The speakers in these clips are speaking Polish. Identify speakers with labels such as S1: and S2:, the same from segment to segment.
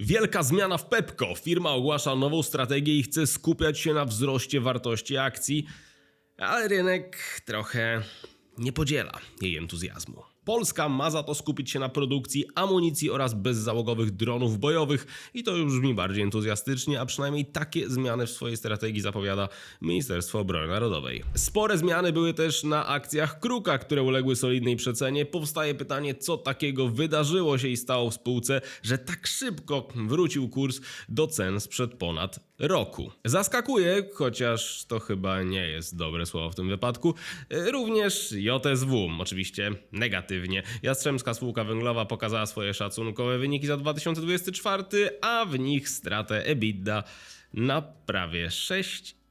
S1: Wielka zmiana w Pepco. Firma ogłasza nową strategię i chce skupiać się na wzroście wartości akcji, ale rynek trochę nie podziela jej entuzjazmu. Polska ma za to skupić się na produkcji amunicji oraz bezzałogowych dronów bojowych i to już brzmi bardziej entuzjastycznie, a przynajmniej takie zmiany w swojej strategii zapowiada Ministerstwo Obrony Narodowej. Spore zmiany były też na akcjach Kruka, które uległy solidnej przecenie. Powstaje pytanie, co takiego wydarzyło się i stało w spółce, że tak szybko wrócił kurs do cen sprzed ponad roku. Zaskakuje, chociaż to chyba nie jest dobre słowo w tym wypadku, e, również JSW, oczywiście negatywnie. Jastrzębska Spółka Węglowa pokazała swoje szacunkowe wyniki za 2024, a w nich stratę EBITDA na prawie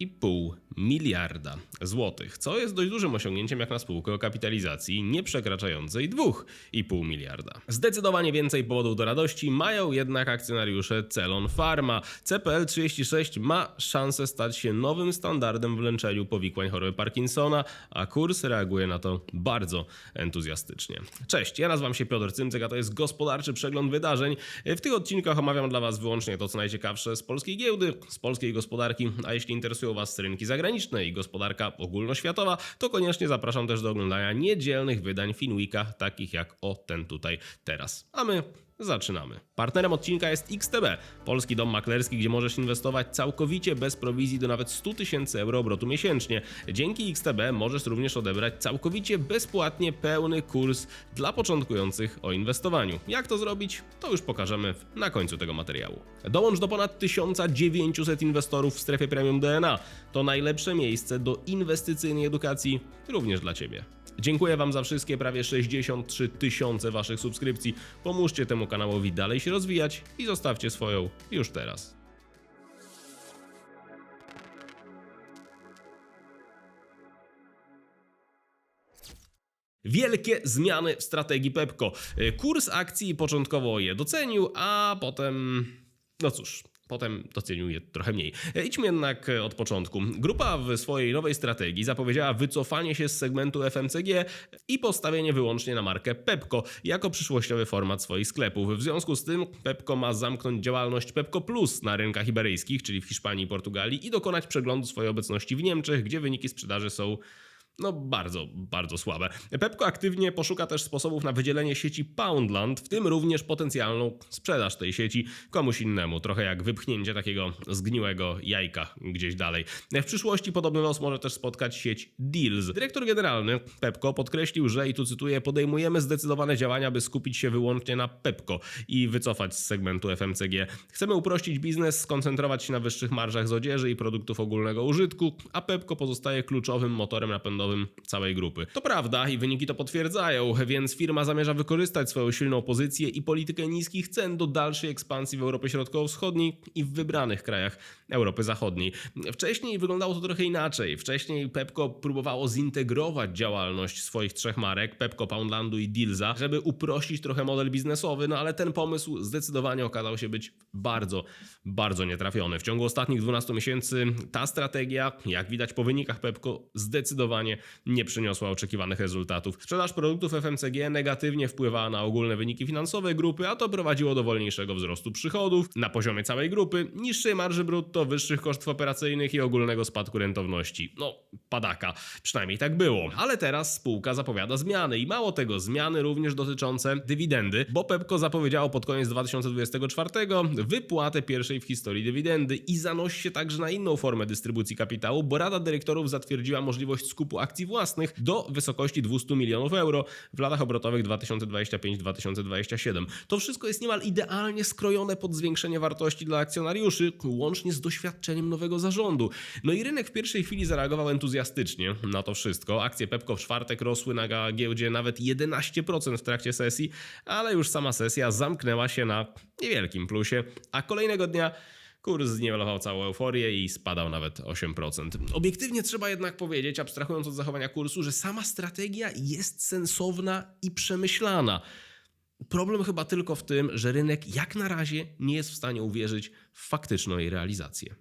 S1: 6,5 miliarda złotych, co jest dość dużym osiągnięciem jak na spółkę o kapitalizacji nie przekraczającej 2,5 miliarda. Zdecydowanie więcej powodów do radości mają jednak akcjonariusze Celon Pharma. CPL36 ma szansę stać się nowym standardem w leczeniu powikłań choroby Parkinsona, a kurs reaguje na to bardzo entuzjastycznie. Cześć, ja nazywam się Piotr Cymcyk, a to jest gospodarczy przegląd wydarzeń. W tych odcinkach omawiam dla Was wyłącznie to, co najciekawsze z polskiej giełdy, z polskiej gospodarki, a jeśli interesują Was rynki zagraniczne i gospodarka ogólnoświatowa, to koniecznie zapraszam też do oglądania niedzielnych wydań Finweeka, takich jak o ten tutaj teraz. A my Zaczynamy. Partnerem odcinka jest XTB, polski dom maklerski, gdzie możesz inwestować całkowicie bez prowizji do nawet 100 tysięcy euro obrotu miesięcznie. Dzięki XTB możesz również odebrać całkowicie bezpłatnie pełny kurs dla początkujących o inwestowaniu. Jak to zrobić? To już pokażemy na końcu tego materiału. Dołącz do ponad 1900 inwestorów w strefie premium DNA. To najlepsze miejsce do inwestycyjnej edukacji również dla Ciebie. Dziękuję Wam za wszystkie prawie 63 tysiące Waszych subskrypcji. Pomóżcie temu kanałowi dalej się rozwijać i zostawcie swoją już teraz. Wielkie zmiany w strategii Pepco. Kurs akcji początkowo je docenił, a potem. No cóż. Potem docenił je trochę mniej. E, Idźmy jednak e, od początku. Grupa w swojej nowej strategii zapowiedziała wycofanie się z segmentu FMCG i postawienie wyłącznie na markę Pepco jako przyszłościowy format swoich sklepów. W związku z tym Pepco ma zamknąć działalność Pepco Plus na rynkach iberyjskich, czyli w Hiszpanii i Portugalii i dokonać przeglądu swojej obecności w Niemczech, gdzie wyniki sprzedaży są no bardzo, bardzo słabe. Pepco aktywnie poszuka też sposobów na wydzielenie sieci Poundland, w tym również potencjalną sprzedaż tej sieci komuś innemu, trochę jak wypchnięcie takiego zgniłego jajka gdzieś dalej. W przyszłości podobny los może też spotkać sieć Deals. Dyrektor generalny Pepco podkreślił, że i tu cytuję, podejmujemy zdecydowane działania, by skupić się wyłącznie na Pepco i wycofać z segmentu FMCG. Chcemy uprościć biznes, skoncentrować się na wyższych marżach z odzieży i produktów ogólnego użytku, a Pepco pozostaje kluczowym motorem napędowym całej grupy. To prawda i wyniki to potwierdzają, więc firma zamierza wykorzystać swoją silną pozycję i politykę niskich cen do dalszej ekspansji w Europie Środkowo-Wschodniej i w wybranych krajach Europy Zachodniej. Wcześniej wyglądało to trochę inaczej. Wcześniej Pepco próbowało zintegrować działalność swoich trzech marek, Pepco, Poundlandu i Dealsa, żeby uprościć trochę model biznesowy, no ale ten pomysł zdecydowanie okazał się być bardzo, bardzo nietrafiony. W ciągu ostatnich 12 miesięcy ta strategia, jak widać po wynikach Pepco, zdecydowanie nie przyniosła oczekiwanych rezultatów. Sprzedaż produktów FMCG negatywnie wpływała na ogólne wyniki finansowe grupy, a to prowadziło do wolniejszego wzrostu przychodów na poziomie całej grupy, niższej marży brutto, wyższych kosztów operacyjnych i ogólnego spadku rentowności. No, padaka. Przynajmniej tak było. Ale teraz spółka zapowiada zmiany i mało tego, zmiany również dotyczące dywidendy, bo Pepco zapowiedziało pod koniec 2024 wypłatę pierwszej w historii dywidendy i zanosi się także na inną formę dystrybucji kapitału, bo Rada Dyrektorów zatwierdziła możliwość skupu akcji własnych do wysokości 200 milionów euro w latach obrotowych 2025-2027. To wszystko jest niemal idealnie skrojone pod zwiększenie wartości dla akcjonariuszy, łącznie z doświadczeniem nowego zarządu. No i rynek w pierwszej chwili zareagował entuzjastycznie na to wszystko. Akcje Pepco w czwartek rosły na giełdzie nawet 11% w trakcie sesji, ale już sama sesja zamknęła się na niewielkim plusie, a kolejnego dnia Kurs zniwelował całą euforię i spadał nawet 8%. Obiektywnie trzeba jednak powiedzieć, abstrahując od zachowania kursu, że sama strategia jest sensowna i przemyślana. Problem chyba tylko w tym, że rynek jak na razie nie jest w stanie uwierzyć w faktyczną jej realizację.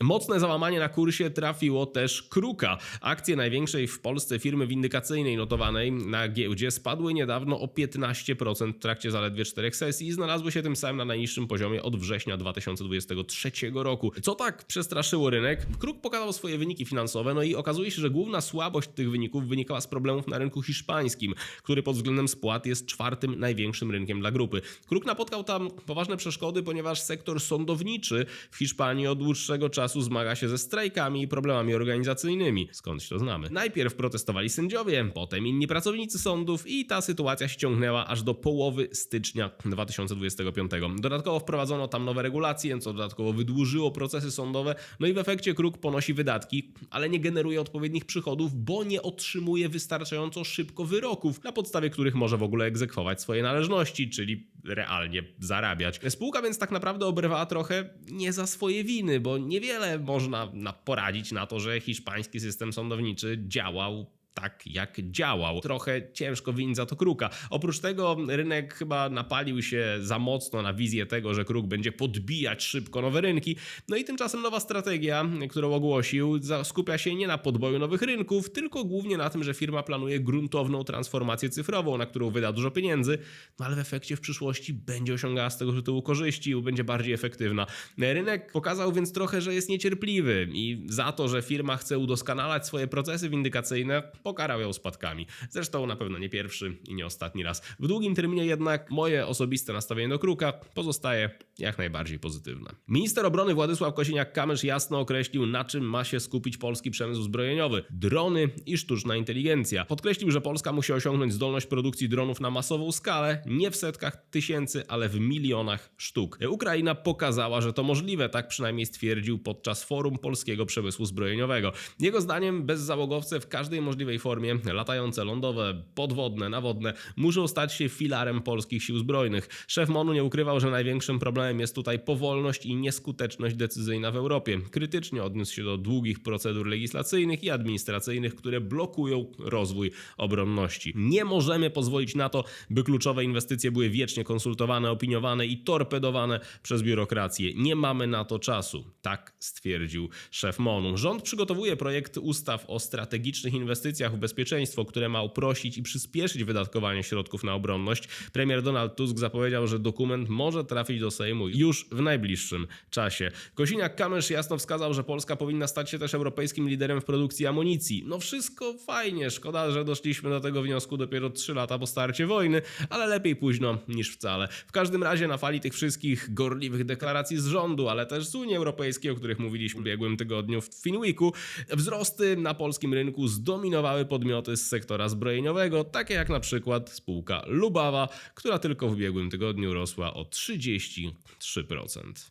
S1: Mocne załamanie na kursie trafiło też Kruka. Akcje największej w Polsce firmy windykacyjnej notowanej na giełdzie spadły niedawno o 15% w trakcie zaledwie czterech sesji i znalazły się tym samym na najniższym poziomie od września 2023 roku. Co tak przestraszyło rynek? Kruk pokazał swoje wyniki finansowe, no i okazuje się, że główna słabość tych wyników wynikała z problemów na rynku hiszpańskim, który pod względem spłat jest czwartym największym rynkiem dla grupy. Kruk napotkał tam poważne przeszkody, ponieważ sektor sądowniczy w Hiszpanii od dłuższego czasu zmaga się ze strajkami i problemami organizacyjnymi. Skądś to znamy. Najpierw protestowali sędziowie, potem inni pracownicy sądów i ta sytuacja się ciągnęła aż do połowy stycznia 2025. Dodatkowo wprowadzono tam nowe regulacje, co dodatkowo wydłużyło procesy sądowe, no i w efekcie Kruk ponosi wydatki, ale nie generuje odpowiednich przychodów, bo nie otrzymuje wystarczająco szybko wyroków, na podstawie których może w ogóle egzekwować swoje należności, czyli realnie zarabiać. Spółka więc tak naprawdę obrywała trochę nie za swoje winy, bo niewiele można na- poradzić na to, że hiszpański system sądowniczy działał tak jak działał. Trochę ciężko winić za to Kruka. Oprócz tego rynek chyba napalił się za mocno na wizję tego, że Kruk będzie podbijać szybko nowe rynki. No i tymczasem nowa strategia, którą ogłosił, skupia się nie na podboju nowych rynków, tylko głównie na tym, że firma planuje gruntowną transformację cyfrową, na którą wyda dużo pieniędzy, no ale w efekcie w przyszłości będzie osiągała z tego tytułu korzyści będzie bardziej efektywna. Rynek pokazał więc trochę, że jest niecierpliwy i za to, że firma chce udoskonalać swoje procesy windykacyjne, pokarał ją spadkami. Zresztą na pewno nie pierwszy i nie ostatni raz. W długim terminie jednak moje osobiste nastawienie do Kruka pozostaje jak najbardziej pozytywne. Minister obrony Władysław Kosiniak-Kamysz jasno określił, na czym ma się skupić polski przemysł zbrojeniowy. Drony i sztuczna inteligencja. Podkreślił, że Polska musi osiągnąć zdolność produkcji dronów na masową skalę, nie w setkach tysięcy, ale w milionach sztuk. Ukraina pokazała, że to możliwe, tak przynajmniej stwierdził podczas forum polskiego przemysłu zbrojeniowego. Jego zdaniem bezzałogowce w każdej możliwej formie, latające, lądowe, podwodne, nawodne, muszą stać się filarem polskich sił zbrojnych. Szef MONU nie ukrywał, że największym problemem jest tutaj powolność i nieskuteczność decyzyjna w Europie. Krytycznie odniósł się do długich procedur legislacyjnych i administracyjnych, które blokują rozwój obronności. Nie możemy pozwolić na to, by kluczowe inwestycje były wiecznie konsultowane, opiniowane i torpedowane przez biurokrację. Nie mamy na to czasu, tak stwierdził szef MONU. Rząd przygotowuje projekt ustaw o strategicznych inwestycjach w bezpieczeństwo, które ma uprościć i przyspieszyć wydatkowanie środków na obronność. Premier Donald Tusk zapowiedział, że dokument może trafić do Sejmu już w najbliższym czasie. Kosiniak-Kamysz jasno wskazał, że Polska powinna stać się też europejskim liderem w produkcji amunicji. No wszystko fajnie, szkoda, że doszliśmy do tego wniosku dopiero 3 lata po starcie wojny, ale lepiej późno niż wcale. W każdym razie na fali tych wszystkich gorliwych deklaracji z rządu, ale też z Unii Europejskiej, o których mówiliśmy w ubiegłym tygodniu w Finweeku, wzrosty na polskim rynku zdominowały podmioty z sektora zbrojeniowego, takie jak na przykład spółka Lubawa, która tylko w ubiegłym tygodniu rosła o 33%.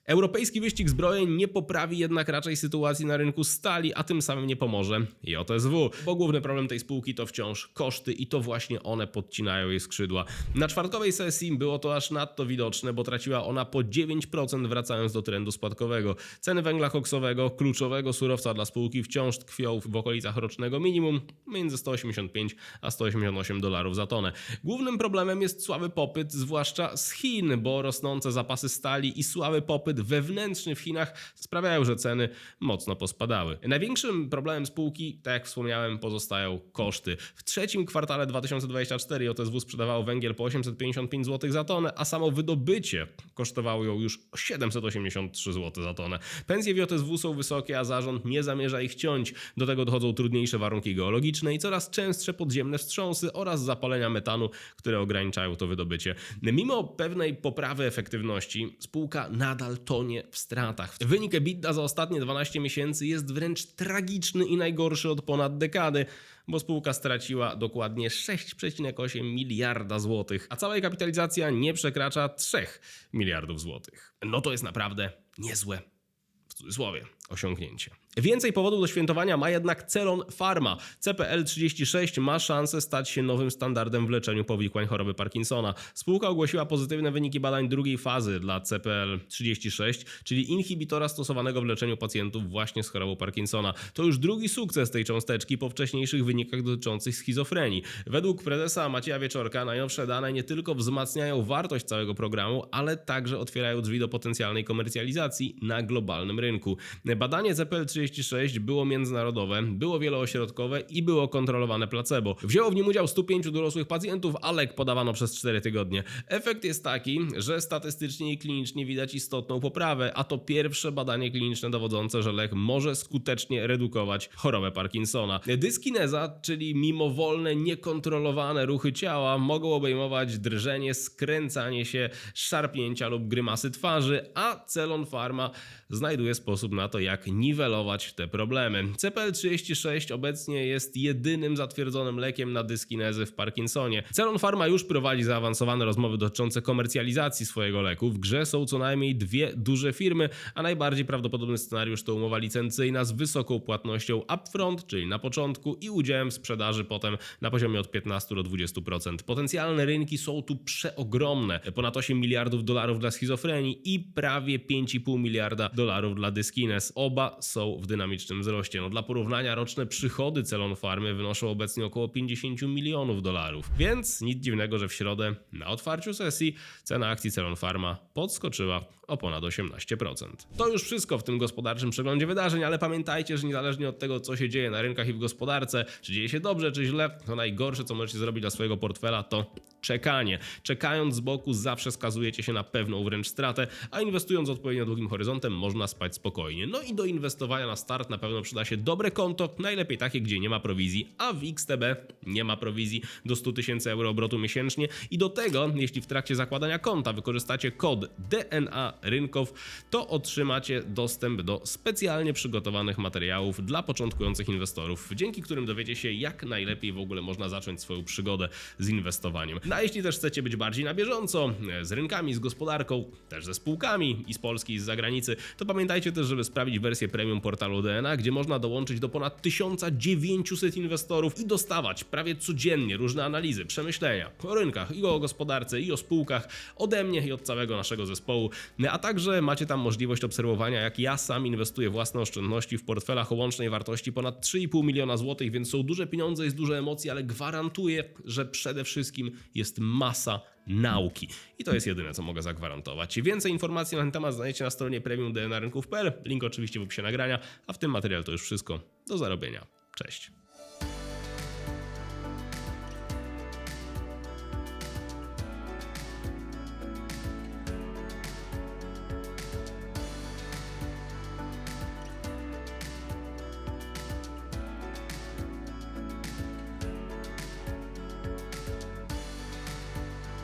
S1: Europejski wyścig zbrojeń nie poprawi jednak raczej sytuacji na rynku stali, a tym samym nie pomoże JSW, bo główny problem tej spółki to wciąż koszty i to właśnie one podcinają jej skrzydła. Na czwartkowej sesji było to aż nadto widoczne, bo traciła ona po 9% wracając do trendu spadkowego. Ceny węgla koksowego, kluczowego surowca dla spółki wciąż tkwią w okolicach rocznego minimum między 185 a 188 dolarów za tonę. Głównym problemem jest słaby popyt, zwłaszcza z Chin, bo rosnące zapasy stali i słaby popyt wewnętrzny w Chinach sprawiają, że ceny mocno pospadały. Największym problemem spółki, tak jak wspomniałem, pozostają koszty. W trzecim kwartale 2024 JSW sprzedawało węgiel po 855 zł za tonę, a samo wydobycie kosztowało ją już 783 zł za tonę. Pensje w JSW są wysokie, a zarząd nie zamierza ich ciąć. Do tego dochodzą trudniejsze warunki geologiczne i coraz częstsze podziemne wstrząsy oraz zapalenia metanu, które ograniczają to wydobycie. Mimo pewnej poprawy efektywności, spółka nadal tonie w stratach. Wynik EBITDA za ostatnie 12 miesięcy jest wręcz tragiczny i najgorszy od ponad dekady, bo spółka straciła dokładnie 6,8 miliarda złotych, a cała jej kapitalizacja nie przekracza 3 miliardów złotych. No to jest naprawdę niezłe w cudzysłowie, osiągnięcie. Więcej powodów do świętowania ma jednak Celon Pharma. CPL36 ma szansę stać się nowym standardem w leczeniu powikłań choroby Parkinsona. Spółka ogłosiła pozytywne wyniki badań drugiej fazy dla CPL36, czyli inhibitora stosowanego w leczeniu pacjentów właśnie z chorobą Parkinsona. To już drugi sukces tej cząsteczki po wcześniejszych wynikach dotyczących schizofrenii. Według prezesa Macieja Wieczorka najnowsze dane nie tylko wzmacniają wartość całego programu, ale także otwierają drzwi do potencjalnej komercjalizacji na globalnym rynku. Badanie CPL36 było międzynarodowe, było wieloośrodkowe i było kontrolowane placebo. Wzięło w nim udział 105 dorosłych pacjentów, a lek podawano przez 4 tygodnie. Efekt jest taki, że statystycznie i klinicznie widać istotną poprawę, a to pierwsze badanie kliniczne dowodzące, że lek może skutecznie redukować chorobę Parkinsona. Dyskineza, czyli mimowolne, niekontrolowane ruchy ciała, mogą obejmować drżenie, skręcanie się, szarpnięcia lub grymasy twarzy, a Celon Pharma znajduje sposób na to, jak niwelować te problemy. CPL36 obecnie jest jedynym zatwierdzonym lekiem na dyskinezy w Parkinsonie. Celon Pharma już prowadzi zaawansowane rozmowy dotyczące komercjalizacji swojego leku. W grze są co najmniej dwie duże firmy, a najbardziej prawdopodobny scenariusz to umowa licencyjna z wysoką płatnością upfront, czyli na początku i udziałem w sprzedaży potem na poziomie od 15 do 20%. Potencjalne rynki są tu przeogromne. Ponad 8 miliardów dolarów dla schizofrenii i prawie 5,5 miliarda dolarów dla dyskines. Oba są w dynamicznym wzroście. No, dla porównania roczne przychody Celon Farmy wynoszą obecnie około 50 milionów dolarów. Więc nic dziwnego, że w środę na otwarciu sesji cena akcji Celon Pharma podskoczyła o ponad 18%. To już wszystko w tym gospodarczym przeglądzie wydarzeń, ale pamiętajcie, że niezależnie od tego, co się dzieje na rynkach i w gospodarce, czy dzieje się dobrze, czy źle, to najgorsze, co możecie zrobić dla swojego portfela, to czekanie. Czekając z boku zawsze skazujecie się na pewną wręcz stratę, a inwestując odpowiednio długim horyzontem można spać spokojnie. No i do inwestowania na start na pewno przyda się dobre konto, najlepiej takie, gdzie nie ma prowizji, a w XTB nie ma prowizji do 100 tysięcy euro obrotu miesięcznie i do tego, jeśli w trakcie zakładania konta wykorzystacie kod DNA Rynków, to otrzymacie dostęp do specjalnie przygotowanych materiałów dla początkujących inwestorów, dzięki którym dowiecie się, jak najlepiej w ogóle można zacząć swoją przygodę z inwestowaniem. No a jeśli też chcecie być bardziej na bieżąco e, z rynkami, z gospodarką, też ze spółkami i z Polski, i z zagranicy, to pamiętajcie też, żeby sprawdzić wersję premium portalu DNA, gdzie można dołączyć do ponad 1900 inwestorów i dostawać prawie codziennie różne analizy, przemyślenia o rynkach i o gospodarce i o spółkach ode mnie i od całego naszego zespołu. A także macie tam możliwość obserwowania, jak ja sam inwestuję własne oszczędności w portfelach o łącznej wartości ponad 3,5 miliona złotych, więc są duże pieniądze, jest dużo emocji, ale gwarantuję, że przede wszystkim jest masa nauki. I to jest jedyne, co mogę zagwarantować. Więcej informacji na ten temat znajdziecie na stronie premium.dnarynków.pl. Link oczywiście w opisie nagrania, a w tym materiale to już wszystko. Do zarobienia. Cześć.